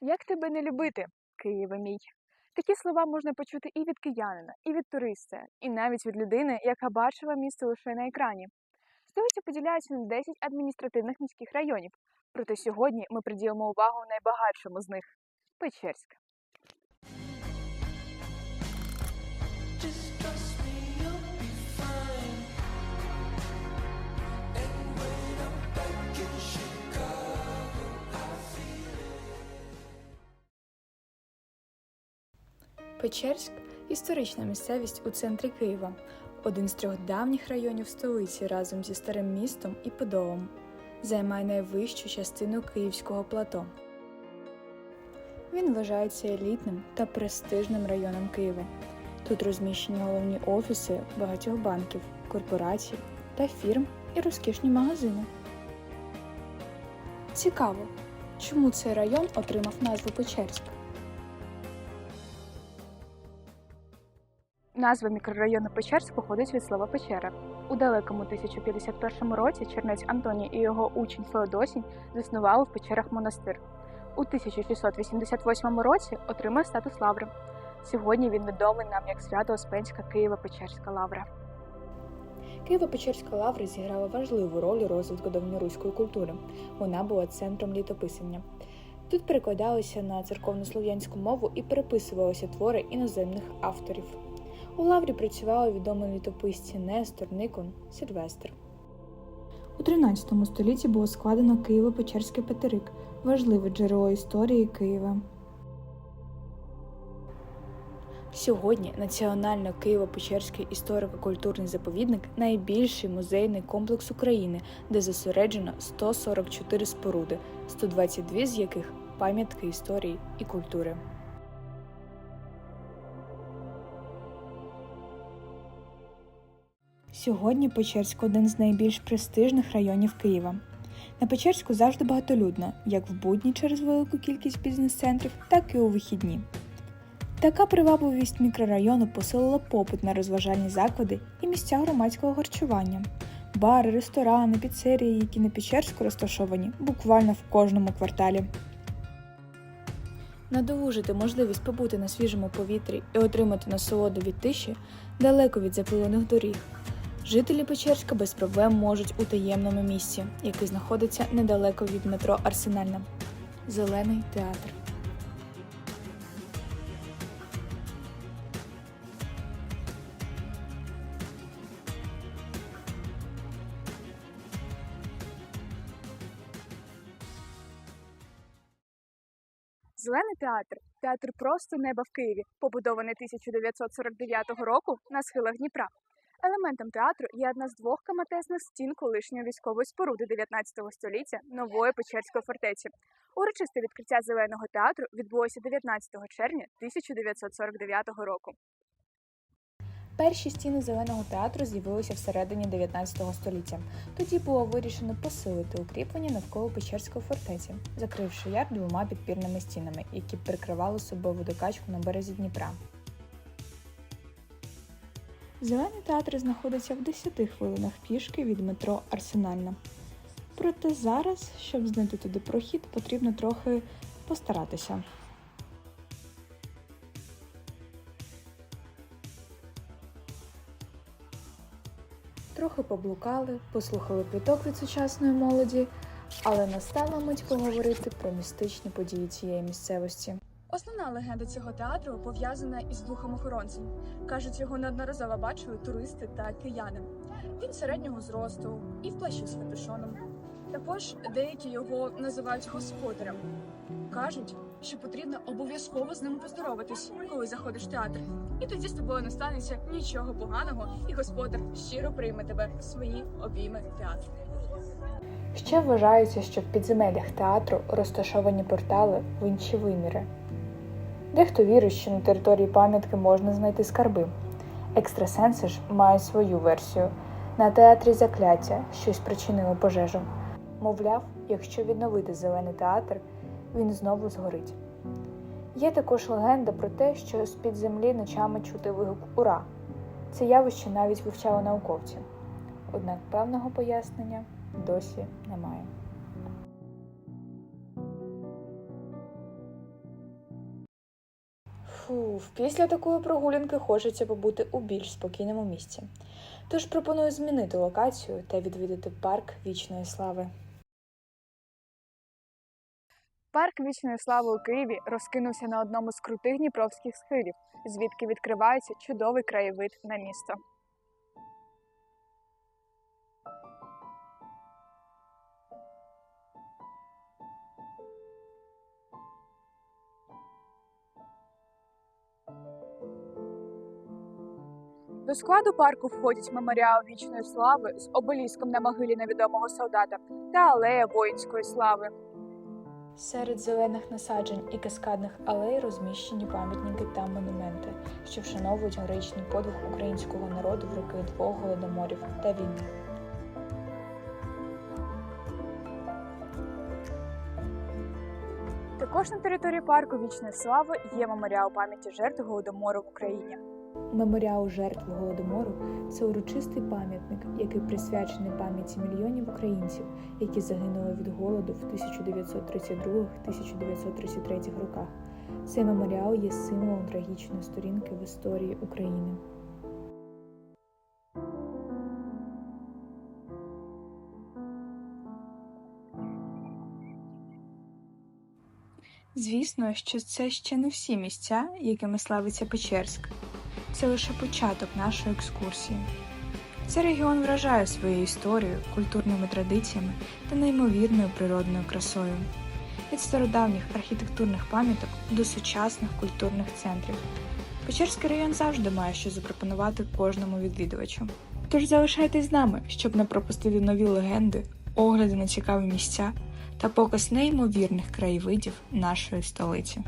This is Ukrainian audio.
Як тебе не любити, Києве мій? Такі слова можна почути і від киянина, і від туриста, і навіть від людини, яка бачила місто лише на екрані. Столиця поділяється на 10 адміністративних міських районів. Проте сьогодні ми приділимо увагу найбагатшому з них Печерськ. Печерськ історична місцевість у центрі Києва, один з трьох давніх районів столиці разом зі старим містом і Подолом. Займає найвищу частину Київського плато. Він вважається елітним та престижним районом Києва. Тут розміщені головні офіси багатьох банків, корпорацій та фірм і розкішні магазини. Цікаво, чому цей район отримав назву Печерськ? Назва мікрорайону Печерськ походить від слова печера. У далекому 1051 році чернець Антоній і його учень Феодосій заснували в печерах монастир. У 1688 році отримав статус лаври. Сьогодні він відомий нам як свято Успенська Києво-Печерська лавра. Києво-Печерська лавра зіграла важливу роль у розвитку давньоруської культури. Вона була центром літописання. Тут перекладалися на церковнослов'янську мову і переписувалися твори іноземних авторів. У лаврі працювали відомі літописці Нестор, Никон, Сильвестр. У 13 столітті було складено Києво-Печерський Петерик, важливе джерело історії Києва. Сьогодні Національно Києво-Печерський історико-культурний заповідник найбільший музейний комплекс України, де зосереджено 144 споруди, 122 з яких пам'ятки історії і культури. Сьогодні Печерськ один з найбільш престижних районів Києва. На Печерську завжди багатолюдно, як в будні через велику кількість бізнес-центрів, так і у вихідні. Така привабливість мікрорайону посилила попит на розважальні заклади і місця громадського харчування. Бари, ресторани, піцерії, які на Печерську розташовані буквально в кожному кварталі. Надолужити можливість побути на свіжому повітрі і отримати насолоду від тиші далеко від запилених доріг. Жителі Печерська без проблем можуть у таємному місці, яке знаходиться недалеко від метро Арсенальна. Зелений театр. Зелений театр театр просто неба в Києві, побудований 1949 року на схилах Дніпра. Елементом театру є одна з двох каматезних стін колишньої військової споруди 19 століття нової Печерської фортеці. Урочисте відкриття зеленого театру відбулося 19 червня 1949 року. Перші стіни зеленого театру з'явилися всередині 19 століття. Тоді було вирішено посилити укріплення навколо Печерської фортеці, закривши яр двома підпірними стінами, які прикривали собою водокачку на березі Дніпра. Зелений театр знаходиться в 10 хвилинах пішки від метро Арсенальна. Проте зараз, щоб знайти туди прохід, потрібно трохи постаратися. Трохи поблукали, послухали пліток від сучасної молоді, але настала мить поговорити про містичні події цієї місцевості. Основна легенда цього театру пов'язана із духом охоронцем. Кажуть, його неодноразово бачили туристи та кияни. Він середнього зросту і в плащі з капюшоном. Також деякі його називають господарем. Кажуть, що потрібно обов'язково з ним поздороватись, коли заходиш в театр. І тоді з тобою не станеться нічого поганого, і господар щиро прийме тебе в свої обійми театру. Ще вважається, що в підземеллях театру розташовані портали в інші виміри. Дехто вірить, що на території пам'ятки можна знайти скарби. Екстрасенси ж мають свою версію. На театрі закляття щось спричинило пожежу. Мовляв, якщо відновити зелений театр, він знову згорить. Є також легенда про те, що з-під землі ночами чути вигук Ура. Це явище навіть вивчали науковці. Однак певного пояснення досі немає. Фуф, після такої прогулянки хочеться побути у більш спокійному місці. Тож пропоную змінити локацію та відвідати парк вічної слави. Парк вічної слави у Києві розкинувся на одному з крутих дніпровських схилів, звідки відкривається чудовий краєвид на місто. До складу парку входять меморіал вічної слави з обеліском на могилі невідомого солдата та алея воїнської слави. Серед зелених насаджень і каскадних алей розміщені пам'ятники та монументи, що вшановують героїчний подвиг українського народу в роки двох голодоморів та війни. Також на території парку вічної слави є меморіал пам'яті жертв голодомору в Україні. Меморіал жертв голодомору це урочистий пам'ятник, який присвячений пам'яті мільйонів українців, які загинули від голоду в 1932-1933 роках. Цей меморіал є символом трагічної сторінки в історії України. Звісно, що це ще не всі місця, якими славиться Печерськ. Це лише початок нашої екскурсії. Цей регіон вражає своєю історією, культурними традиціями та неймовірною природною красою. Від стародавніх архітектурних пам'яток до сучасних культурних центрів. Печерський район завжди має що запропонувати кожному відвідувачу. Тож залишайтесь з нами, щоб не пропустити нові легенди, огляди на цікаві місця та показ неймовірних краєвидів нашої столиці.